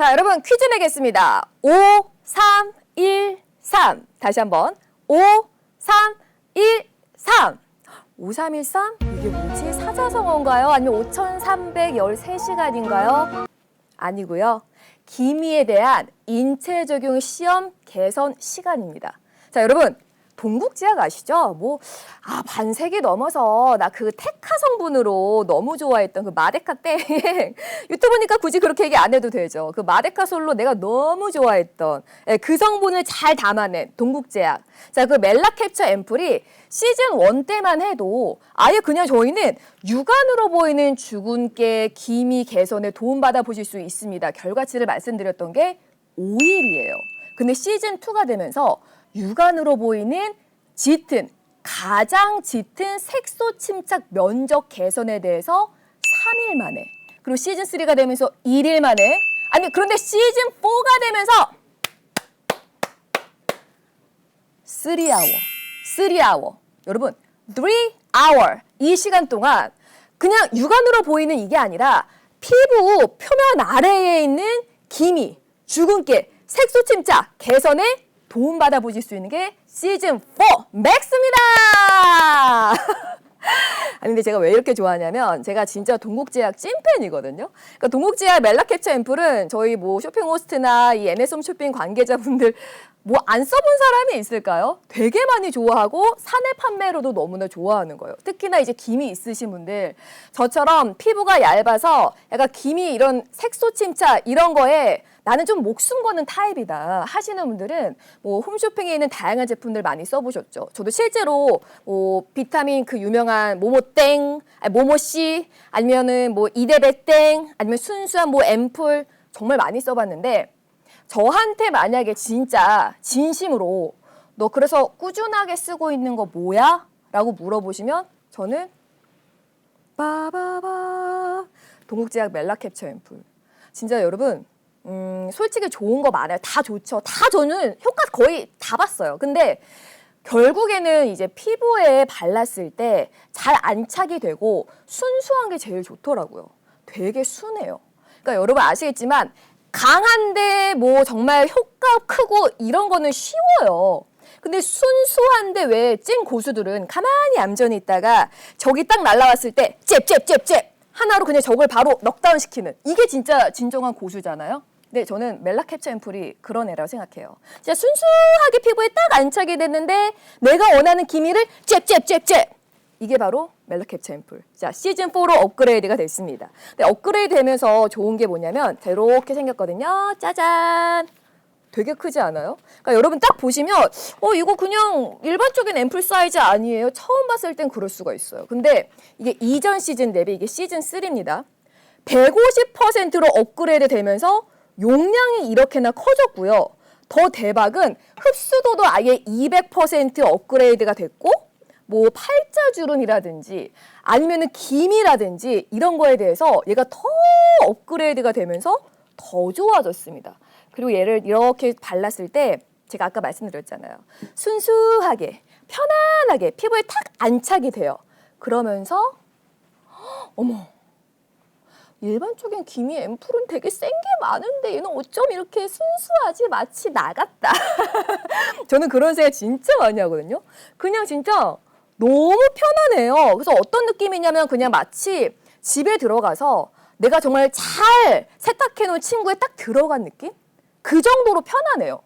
자, 여러분 퀴즈 내겠습니다. 5, 3, 1, 3. 다시 한번. 5, 3, 1, 3. 5313? 이게 뭐지? 사자성어인가요? 아니면 5313시간인가요? 아니고요. 기미에 대한 인체 적용 시험 개선 시간입니다. 자, 여러분. 동국지약 아시죠? 뭐, 아, 반세기 넘어서 나 그 테카 성분으로 너무 좋아했던 그 마데카 땡. 유튜브니까 굳이 그렇게 얘기 안 해도 되죠. 그 마데카 솔로 내가 너무 좋아했던 예, 그 성분을 잘 담아낸 동국제약. 자, 그 멜라 캡처 앰플이 시즌 원 때만 해도 아예 그냥 저희는 육안으로 보이는 주근깨, 기미 개선에 도움받아 보실 수 있습니다. 결과치를 말씀드렸던 게 5일이에요. 근데 시즌 2가 되면서 육안으로 보이는 짙은 가장 짙은 색소 침착 면적 개선에 대해서 3일 만에 그리고 시즌 3가 되면서 1일 만에 아니 그런데 시즌 4가 되면서 3hour 3hour 여러분 3hour 이 시간 동안 그냥 육안으로 보이는 이게 아니라 피부 표면 아래에 있는 기미, 주근깨, 색소 침착 개선에 도움받아 보실 수 있는 게 시즌 4 맥스입니다. 아니 근데 제가 왜 이렇게 좋아하냐면 제가 진짜 동국제약 찐팬이거든요. 그러니까 동국제약 멜라캡처 앰플은 저희 뭐 쇼핑 호스트나 이 NS홈 쇼핑 관계자분들 뭐 안 써본 사람이 있을까요? 되게 많이 좋아하고 사내 판매로도 너무나 좋아하는 거예요. 특히나 이제 김이 있으신 분들 저처럼 피부가 얇아서 약간 김이 이런 색소 침착 이런 거에 나는 좀 목숨 거는 타입이다 하시는 분들은 뭐 홈쇼핑에 있는 다양한 제품들 많이 써보셨죠. 저도 실제로 뭐 비타민 그 유명한 모모땡, 모모씨 아니면은 뭐 이데베땡 아니면 순수한 뭐 앰플 정말 많이 써봤는데 저한테 만약에 진짜 진심으로 너 그래서 꾸준하게 쓰고 있는 거 뭐야? 라고 물어보시면 저는 빠바바 동국제약 멜라캡처 앰플 진짜 여러분 음, 솔직히 좋은 거 많아요. 다 좋죠. 다 저는 효과 거의 다 봤어요. 근데 결국에는 이제 피부에 발랐을 때 잘 안착이 되고 순수한 게 제일 좋더라고요. 되게 순해요. 그러니까 여러분 아시겠지만 강한데 뭐 정말 효과 크고 이런 거는 쉬워요. 근데 순수한데 왜 찐 고수들은 가만히 얌전히 있다가 저기 딱 날라왔을 때 잽잽잽잽 하나로 그냥 저걸 바로 넉다운 시키는 이게 진짜 진정한 고수잖아요. 네, 저는 멜라캡처 앰플이 그런 애라고 생각해요. 진짜 순수하게 피부에 딱 안착이 됐는데 내가 원하는 기미를 잽잽잽잽 이게 바로 멜라캡처 앰플. 자, 시즌 4로 업그레이드가 됐습니다. 근데 업그레이드 되면서 좋은 게 뭐냐면 이렇게 생겼거든요. 짜잔. 되게 크지 않아요? 그러니까 여러분 딱 보시면 어 이거 그냥 일반적인 앰플 사이즈 아니에요. 처음 봤을 땐 그럴 수가 있어요. 근데 이게 이전 시즌 대비 이게 시즌 3입니다. 150%로 업그레이드 되면서 용량이 이렇게나 커졌고요. 더 대박은 흡수도도 아예 200% 업그레이드가 됐고 뭐 팔자주름이라든지 아니면은 기미라든지 이런 거에 대해서 얘가 더 업그레이드가 되면서 더 좋아졌습니다. 그리고 얘를 이렇게 발랐을 때 제가 아까 말씀드렸잖아요. 순수하게 편안하게 피부에 탁 안착이 돼요. 그러면서 어머 일반적인 기미 앰플은 되게 센 게 많은데 얘는 어쩜 이렇게 순수하지 마치 나갔다. 저는 그런 생각 진짜 많이 하거든요. 그냥 진짜 너무 편안해요. 그래서 어떤 느낌이냐면 그냥 마치 집에 들어가서 내가 정말 잘 세탁해 놓은 친구에 딱 들어간 느낌? 그 정도로 편안해요.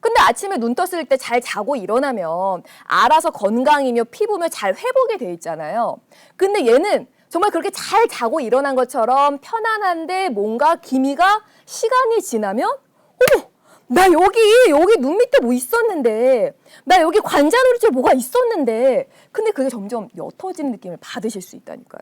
근데 아침에 눈 떴을 때 잘 자고 일어나면 알아서 건강이며 피부며 잘 회복이 돼 있잖아요. 근데 얘는 정말 그렇게 잘 자고 일어난 것처럼 편안한데 뭔가 기미가 시간이 지나면 어머 나 여기 여기 눈 밑에 뭐 있었는데 나 여기 관자놀이 쪽에 뭐가 있었는데 근데 그게 점점 옅어지는 느낌을 받으실 수 있다니까요.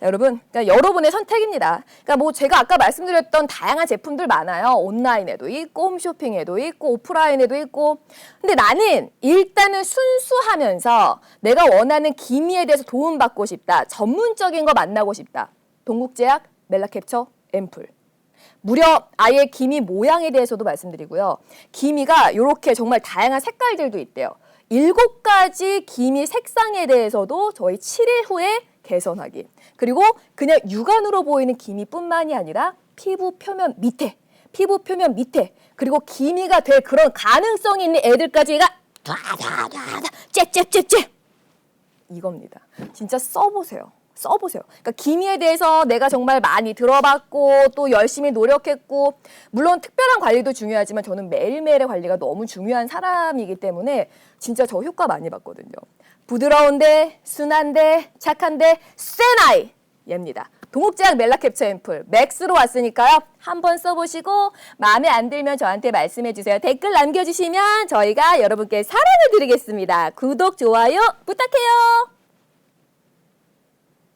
자, 여러분, 그러니까 여러분의 선택입니다. 그러니까 뭐 제가 아까 말씀드렸던 다양한 제품들 많아요. 온라인에도 있고, 홈쇼핑에도 있고, 오프라인에도 있고. 근데 나는 일단은 순수하면서 내가 원하는 기미에 대해서 도움받고 싶다. 전문적인 거 만나고 싶다. 동국제약 멜라캡처 앰플. 무려 아예 기미 모양에 대해서도 말씀드리고요. 기미가 이렇게 정말 다양한 색깔들도 있대요. 일곱 가지 기미 색상에 대해서도 저희 7일 후에 개선하기. 그리고 그냥 육안으로 보이는 기미뿐만이 아니라 피부 표면 밑에 피부 표면 밑에 그리고 기미가 될 그런 가능성이 있는 애들까지가 쫙쫙쫙 짹짹짹짹 이겁니다. 진짜 써보세요. 써보세요. 그러니까 기미에 대해서 내가 정말 많이 들어봤고 또 열심히 노력했고 물론 특별한 관리도 중요하지만 저는 매일매일의 관리가 너무 중요한 사람이기 때문에 진짜 저 효과 많이 봤거든요. 부드러운데 순한데 착한데 센 아이 얘입니다. 동국제약 멜라캡처 앰플 맥스로 왔으니까요. 한번 써보시고 마음에 안 들면 저한테 말씀해 주세요. 댓글 남겨주시면 저희가 여러분께 사랑을 드리겠습니다. 구독, 좋아요 부탁해요.